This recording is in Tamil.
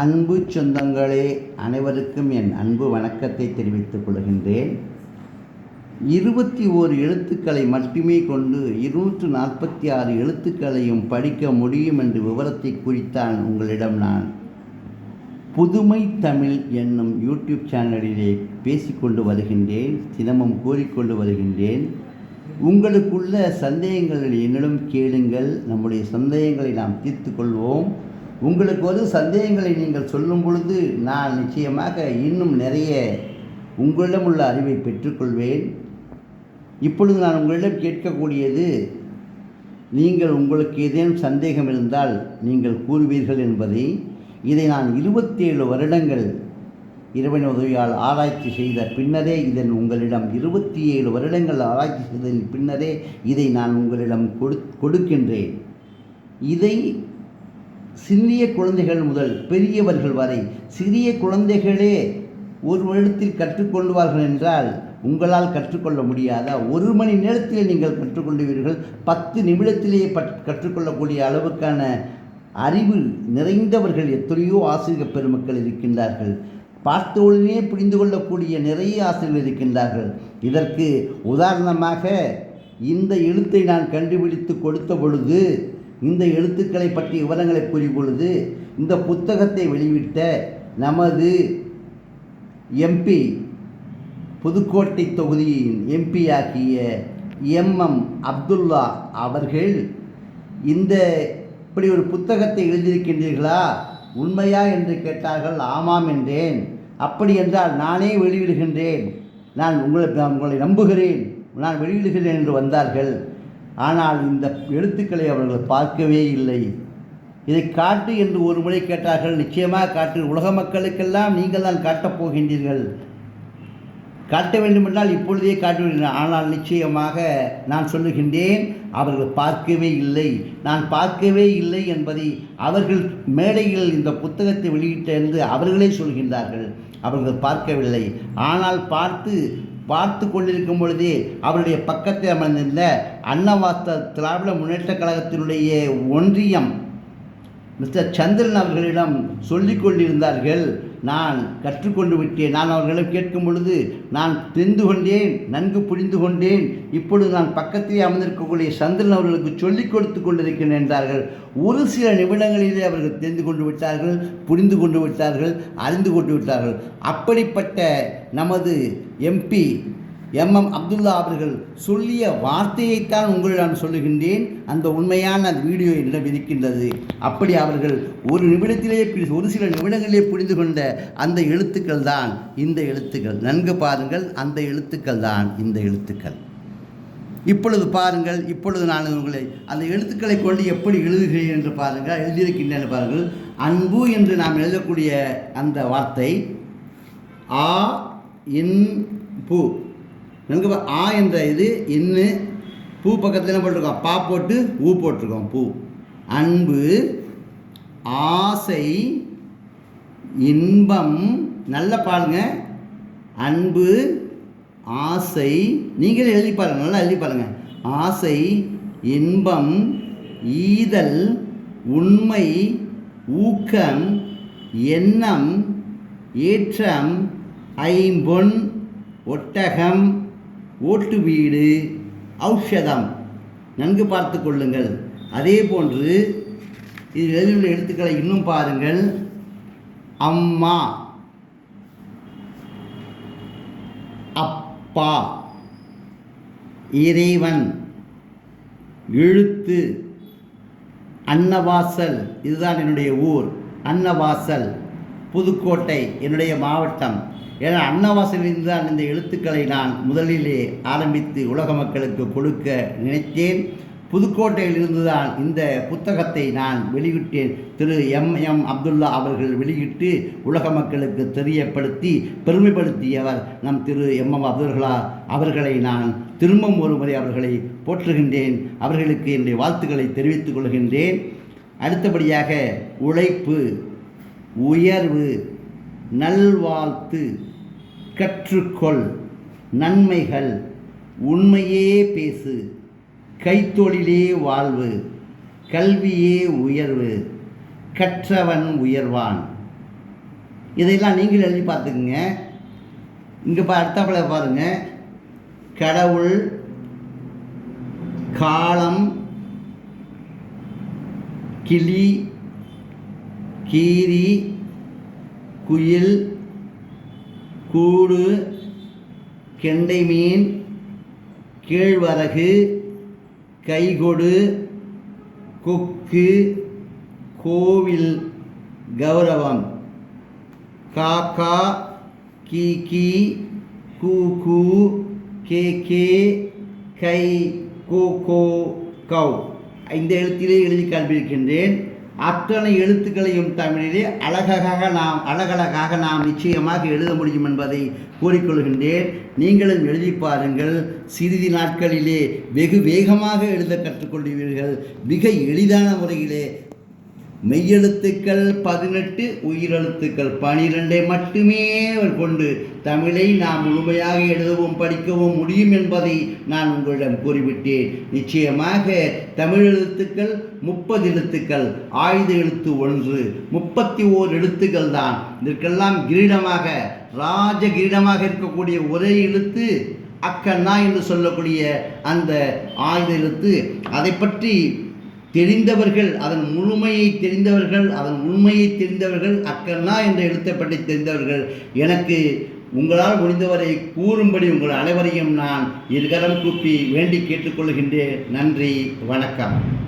அன்பு சொந்தங்களே அனைவருக்கும் என் அன்பு வணக்கத்தை தெரிவித்துக் கொள்கின்றேன். இருபத்தி ஓரு எழுத்துக்களை மட்டுமே கொண்டு இருநூற்று நாற்பத்தி ஆறு எழுத்துக்களையும் படிக்க முடியும் என்று விவரத்தை குறித்தான் உங்களிடம் நான் புதுமை தமிழ் என்னும் யூடியூப் சேனலிலே பேசிக்கொண்டு வருகின்றேன் தினமும் கூறிக்கொண்டு வருகின்றேன். உங்களுக்குள்ள சந்தேகங்களில் என்னிடம் கேளுங்கள். நம்முடைய சந்தேகங்களை நாம் தீர்த்து கொள்வோம். உங்களுக்கு ஒரு சந்தேகங்களை நீங்கள் சொல்லும் பொழுது நான் நிச்சயமாக இன்னும் நிறைய உங்களிடம் உள்ள அறிவை பெற்றுக்கொள்வேன். இப்பொழுது நான் உங்களிடம் கேட்கக்கூடியது நீங்கள் உங்களுக்கு ஏதேனும் சந்தேகம் இருந்தால் நீங்கள் கூறுவீர்கள் என்பதை இதை நான் இருபத்தேழு வருடங்கள் இறைவன் உதவியால் ஆராய்ச்சி செய்த பின்னரே இதன் உங்களிடம் இருபத்தி ஏழு வருடங்கள் ஆராய்ச்சி செய்ததின் பின்னரே இதை நான் உங்களிடம் கொடு கொடுக்கின்றேன். இதை சிறிய குழந்தைகள் முதல் பெரியவர்கள் வரை சிறிய குழந்தைகளே ஒரு வருடத்தில் கற்றுக்கொள்வார்கள் என்றால் உங்களால் கற்றுக்கொள்ள முடியாத? ஒரு மணி நேரத்தில் நீங்கள் கற்றுக்கொள்வீர்கள் பத்து நிமிடத்திலேயே பட் கற்றுக்கொள்ளக்கூடிய அளவுக்கான அறிவு நிறைந்தவர்கள் எத்தனையோ ஆசிரியர் பெருமக்கள் இருக்கின்றார்கள். பார்த்த உடனே புரிந்து கொள்ளக்கூடிய நிறைய ஆசிரியர்கள் இருக்கின்றார்கள். இதற்கு உதாரணமாக இந்த எழுத்தை நான் கண்டுபிடித்து கொடுத்த பொழுது இந்த எழுத்துக்களை பற்றிய விவரங்களை கூறிய பொழுது இந்த புத்தகத்தை வெளியிட்ட நமது எம்பி புதுக்கோட்டை தொகுதியின் எம்பி ஆகிய எம்எம் அப்துல்லா அவர்கள் இந்த இப்படி ஒரு புத்தகத்தை எழுதியிருக்கின்றீர்களா? உண்மையா என்று கேட்டார்கள் ஆமாம் என்றேன். அப்படி என்றால் நானே வெளியிடுகின்றேன். நான் உங்களை நான் உங்களை நம்புகிறேன். நான் வெளியிடுகிறேன் என்று வந்தார்கள். ஆனால் இந்த எழுத்துக்களை அவர்கள் பார்க்கவே இல்லை. இதை காட்டு என்று ஒரு முறை கேட்டார்கள். நிச்சயமாக காட்டு. உலக மக்களுக்கெல்லாம் நீங்கள் தான் காட்டப் போகின்றீர்கள். காட்ட வேண்டுமென்றால் இப்பொழுதே காட்டுகின்றனர். ஆனால் நிச்சயமாக நான் சொல்லுகின்றேன் அவர்கள் பார்க்கவே இல்லை. நான் பார்க்கவே இல்லை என்பதை அவர்கள் மேடையில் இந்த புத்தகத்தை வெளியிட்ட என்று அவர்களே சொல்கின்றார்கள். அவர்கள் பார்க்கவில்லை. ஆனால் பார்த்து பார்த்து கொண்டிருக்கும் பொழுதே அவருடைய பக்கத்தில் அமர்ந்திருந்த அன்னவாஸ்த திராவிட முன்னேற்ற கழகத்தினுடைய ஒன்றியம் மிஸ்டர் சந்திரன் அவர்களிடம் சொல்லிக் கொண்டிருந்தார்கள் நான் கற்றுக்கொண்டு விட்டேன். நான் அவர்களை கேட்கும் பொழுது நான் தெரிந்து கொண்டேன் நன்கு புரிந்து கொண்டேன். இப்பொழுது நான் பக்கத்திலே அமர்ந்திருக்கக்கூடிய சந்திரன் அவர்களுக்கு சொல்லிக் கொடுத்து கொண்டிருக்கிறேன் என்றார்கள். ஒரு சில நிமிடங்களிலே அவர்கள் தெரிந்து கொண்டு விட்டார்கள் புரிந்து கொண்டு விட்டார்கள் அறிந்து கொண்டு விட்டார்கள். அப்படிப்பட்ட நமது எம்பி எம்எம் அப்துல்லா அவர்கள் சொல்லிய வார்த்தையைத்தான் உங்களிடம் சொல்லுகின்றேன். அந்த உண்மையான வீடியோ என்னிடம் இருக்கின்றது. அப்படி அவர்கள் ஒரு நிமிடத்திலேயே ஒரு சில நிமிடங்களிலே புரிந்து கொண்ட அந்த எழுத்துக்கள் தான் இந்த எழுத்துக்கள். நன்கு பாருங்கள் அந்த எழுத்துக்கள் தான் இந்த எழுத்துக்கள். இப்பொழுது பாருங்கள் இப்பொழுது நான் உங்களை அந்த எழுத்துக்களை கொண்டு எப்படி எழுதுகிறேன் என்று பாருங்கள் எழுதியிருக்கின்றன பாருங்கள். அன்பு என்று நாம் எழுதக்கூடிய அந்த வார்த்தை ஆ இன் பூ நன்கு ஆ என்ற இது இன்னு பூ பக்கத்தில் என்ன போட்டிருக்கோம்? பா போட்டு ஊ போட்டிருக்கோம் பூ. அன்பு ஆசை இன்பம் நல்ல பாருங்க அன்பு ஆசை நீங்களே எழுதி பாருங்க நல்லா எழுதி பாருங்கள் ஆசை இன்பம் ஈதல் உண்மை ஊக்கம் எண்ணம் ஏற்றம் ஐம்பொன் ஒட்டகம். ஓட்டு வீடு ஔஷதம். நன்கு பார்த்து கொள்ளுங்கள். அதே போன்று இதில் எழுதியுள்ள எழுத்துக்களை இன்னும் பாருங்கள். அம்மா. அப்பா. இறைவன். எழுத்து. அன்னவாசல். இதுதான் என்னுடைய ஊர். அன்னவாசல். புதுக்கோட்டை என்னுடைய மாவட்டம். ஏன்னா அன்னவாசலிருந்து தான் இந்த எழுத்துக்களை நான் முதலிலே ஆரம்பித்து உலக மக்களுக்கு கொடுக்க நினைத்தேன். புதுக்கோட்டையிலிருந்து தான் இந்த புத்தகத்தை நான் வெளியிட்டேன். திரு எம். எம். அப்துல்லா அவர்கள் வெளியிட்டு உலக மக்களுக்கு தெரியப்படுத்தி பெருமைப்படுத்தியவர் நம் திரு எம். எம். அப்துல்லா அவர்களை நான் திரும்பவும் ஒரு முறை அவர்களை போற்றுகின்றேன். அவர்களுக்கு என்னுடைய வாழ்த்துக்களை தெரிவித்துக் கொள்கின்றேன். அடுத்தபடியாக உழைப்பு உயர்வு நல்வாழ்த்து கற்றுக்கொள். நன்மைகள். உண்மையே பேசு. கைத்தொழிலே வாழ்வு. கல்வியே உயர்வு. கற்றவன் உயர்வான். இதையெல்லாம் நீங்கள் எழுதி பார்த்துக்குங்க. இங்கே பா அடுத்தாப்புல பாருங்கள் கடவுள் காலம் கிளி கீரி குயில் கூடு கெண்டை மீன் கேழ்வரகு கைகொடு கொக்கு கோவில் கௌரவம். காக்கா கீ கூ கே கே கை கோ. கோ கவ் இந்த எழுத்திலே எழுதி காண்பிருக்கின்றேன் அத்தனை எழுத்துக்களையும் தமிழிலே அழகாக நாம் அழகழகாக நாம் நிச்சயமாக எழுத முடியும் என்பதை கூறிக்கொள்கின்றேன். நீங்களும் எழுதி பாருங்கள். சிறிது நாட்களிலே வெகு வேகமாக எழுத கற்றுக்கொள்வீர்கள். மிக எளிதான முறையிலே மெய்யெழுத்துக்கள் பதினெட்டு உயிரெழுத்துக்கள் பனிரெண்டை மட்டுமே கொண்டு தமிழை நாம் முழுமையாக எழுதவும் படிக்கவும் முடியும் என்பதை நான் உங்களிடம் கூறிவிட்டேன். நிச்சயமாக தமிழ் எழுத்துக்கள் முப்பது எழுத்துக்கள் ஆயுத எழுத்து ஒன்று முப்பத்தி ஓர் எழுத்துக்கள் தான். இதற்கெல்லாம் கிரீடமாக ராஜ கிரீடமாக இருக்கக்கூடிய ஒரே எழுத்து அக்கண்ணா என்று சொல்லக்கூடிய அந்த ஆயுத எழுத்து. அதை பற்றி தெரிந்தவர்கள் அதன் முழுமையை தெரிந்தவர்கள் அதன் உண்மையை தெரிந்தவர்கள் அக்கண்ணா என்ற எழுத்தை பற்றி தெரிந்தவர்கள். எனக்கு உங்களால் முடிந்தவரை கூறும்படி உங்கள் அனைவரையும் நான் இருகரம் கூப்பி வேண்டி கேட்டுக்கொள்கின்றேன் நன்றி வணக்கம்.